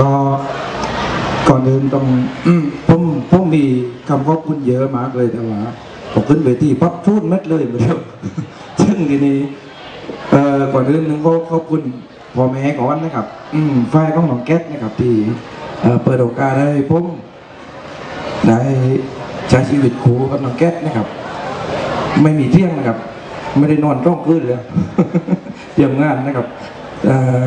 ก็ก่อนอื่นต้องอืมผมผมมีคำขอบคุณเยอะมากเลยแต่ว่าผมขึ้นเวทีปั๊บพูดเม็ดเลยเหมือนเดิมซึ่งทีนี้เอ่อก่อนอื่นนึงก็ขอบคุณพ่อแม่ก่อนนะครับ อืมฝ่ายของน้องแก๊สนะครับ ที่เอ่อเปิดโอกาสให้ผมได้ใช้ชีวิตคู่กับน้องแก๊สนะครับ ไม่มีเที่ยงนะครับ ไม่ได้นอนร้องคืนเลยเตรียมงานนะครับเอ่อ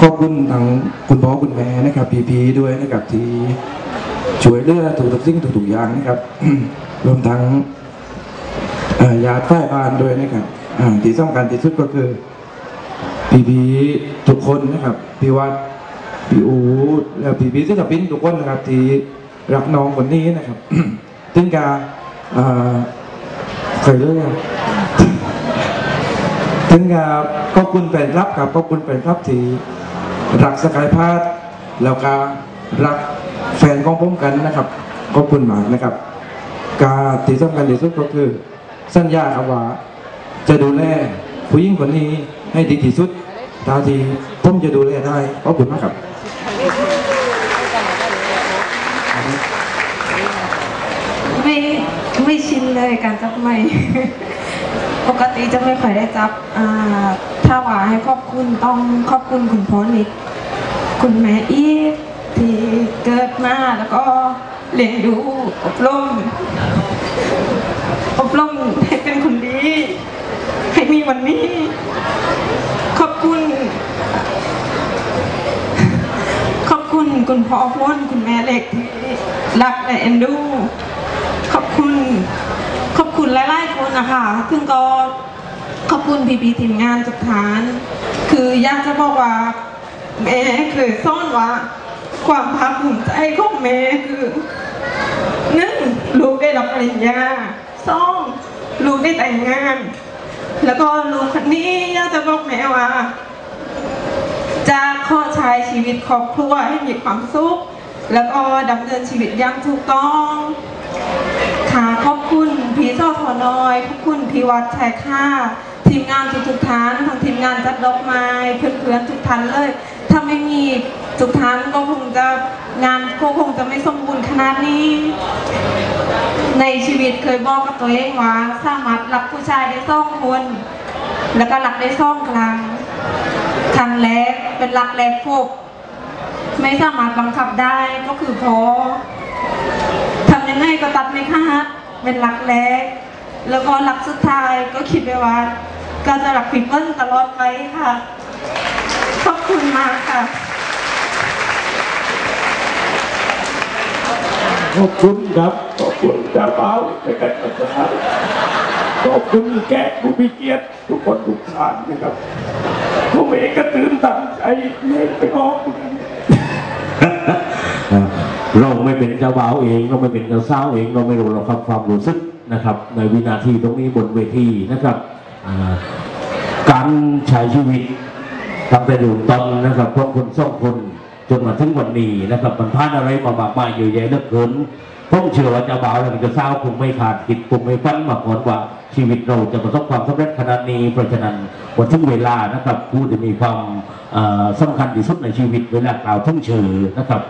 ขอบคุณทางคุณพ่อคุณแม่นะครับพีพีด้วยนะครับที่ช่วยเหลือถูกทุกสิ่งถูกๆอย่างนะครับ รวมทั้งเอ่อญาติฝ่ายบ้านด้วยนะครับที่สำคัญที่สุดก็คือพีพีทุกคนนะครับพี่วัดพี่อูและพีพีศิลปินทุกคนนะครับ ที่รักน้องคนนี้นะครับถึงกาเอ่เคยเลิกถึงกับขอบคุณแฟนคลับครับขอบคุณแฟนคลับที่ รักสกายพาร์ทแล้วก็รักแฟนของผมกันนะครับขอบคุณมากนะครับ การที่สำคัญที่สุดก็คือสัญญาครับว่าจะดูแลผู้หญิงคนนี้ให้ดีที่สุดเท่าที่ผมจะดูแลได้ขอบคุณมากครับไม่ไม่ชินเลยการจับไม้ ปกติจะไม่ค่อยได้จับอ่าถ้าว่าให้ขอบคุณต้องขอบคุณคุณพ่อนิดคุณแม่อีที่เกิดมาแล้วก็เลี้ยงดูอบรมอบรมให้เป็นคนดี ให้มีวันนี้ ขอบคุณ ขอบคุณคุณพ่อพ้นคุณแม่เล็กที่รักและเอ็นดู ขอบคุณ ขอบคุณหลายๆคนนะคะซึ่งก็ขอบคุณพี่ๆทีมงานทุกฐาน คืออยากจะบอกว่าแม่เคยซ่อนว่า ความภาคภูมิใจของแม่คือหนึ่งลูกได้รับปริญญาสองลูกได้แต่งงาน แล้วก็ลูกคนนี้อยากจะบอกแม่ว่าจะขอใช้ชีวิตครอบครัวให้มีความสุข แล้วก็ดำเนินชีวิตอย่างถูกต้อง ค่ะขอบคุณพี่เจ้าทอน้อยขอบคุณพี่วัดชายค่าทีมงานทุกทุกๆท่านทั้งทีมงานจัดดอกไม้เพื่อนๆทุกท่านเลย ถ้าไม่มีทุกท่านก็คงจะงานก็คงจะไม่สมบูรณ์ขนาดนี้ ในชีวิตเคยบอกกับตัวเองว่าสามารถรับผู้ชายได้สองคน แล้วก็รักได้สองครั้งครั้งแรกเป็นรักแรกพบไม่สามารถบังคับได้ก็คือพอทำยังไงก็ตัดไม่ขาด เป็นรักแรกแล้วก็รักสุดท้ายก็คิดไว้ว่าก็จะรักพี่เปิ้ลตลอดไปค่ะ ขอบคุณมากค่ะ ขอบคุณครับ ขอบคุณจ้าเป้าในการจัดงานขอบคุณแขกผู้มีเกียรติทุกคนทุกท่านนะครับผมเองก็ตื่นตันใจเล่นไปออก เราไม่เป็นเจ้าบ่าวเอง เราไม่เป็นเจ้าสาวเอง เราไม่รู้เราครับความรู้สึกนะครับ ในวินาทีตรงนี้บนเวทีนะครับการใช้ชีวิตตั้งแต่ดูตอนนะครับพวกคนสองคนจนมาถึงวันนี้นะครับมันผ่านอะไรมามากมายเยอะแยะเหลือเกิน ผมเชื่อว่าเจ้าบ่าวและเจ้าสาวคงไม่ขาดคิดคงไม่ฝันมาก่อนว่าชีวิตเราจะประสบความสำเร็จขนาดนี้ เพราะฉะนั้นวันถึงเวลานะครับผู้ที่มีความเอ่อสำคัญที่สุดในชีวิตเวลากล่าวทุ่งเชื่อนะครับ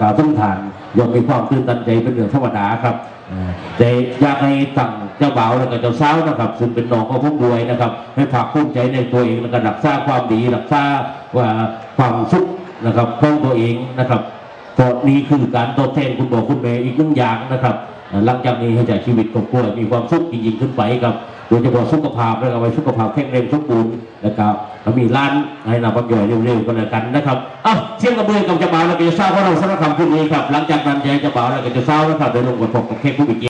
กล่าวทุ่งทานย่อมมีความตื่นตันใจเป็นเรื่องธรรมดาครับแต่อยากให้ตั้งเจ้าบ่าวและก็เจ้าสาวนะครับซึ่งเป็นน้องของผมด้วยนะครับ ให้ภาคภูมิใจในตัวเองและก็รักษาความดีรักษาว่าความสุขนะครับของตัวเองนะครับ ก็นี้คือการตอบแทนคุณพ่อคุณแม่อีกหนึ่งอย่างนะครับหลังจากนี้ให้จากชีวิตครอบครัวมีความสุขยิ่งๆขึ้นไปครับโดยเฉพาะสุขภาพแล้วก็ไว้สุขภาพแข็งแรงสมบูรณ์นะครับมีร้านให้นำบังย่อยเร็วๆกันแล้วกันนะครับอ้าวเชี่ยงกระเบือกับเจ้าบ่าวแล้วก็จะเศร้าของเราสำหรับคำพูดนี้ครับหลังจากนั้นจะเจ้าบ่าวแล้วก็จะเศร้านะครับโดยลงกับผมกับแขกผู้บิเกีย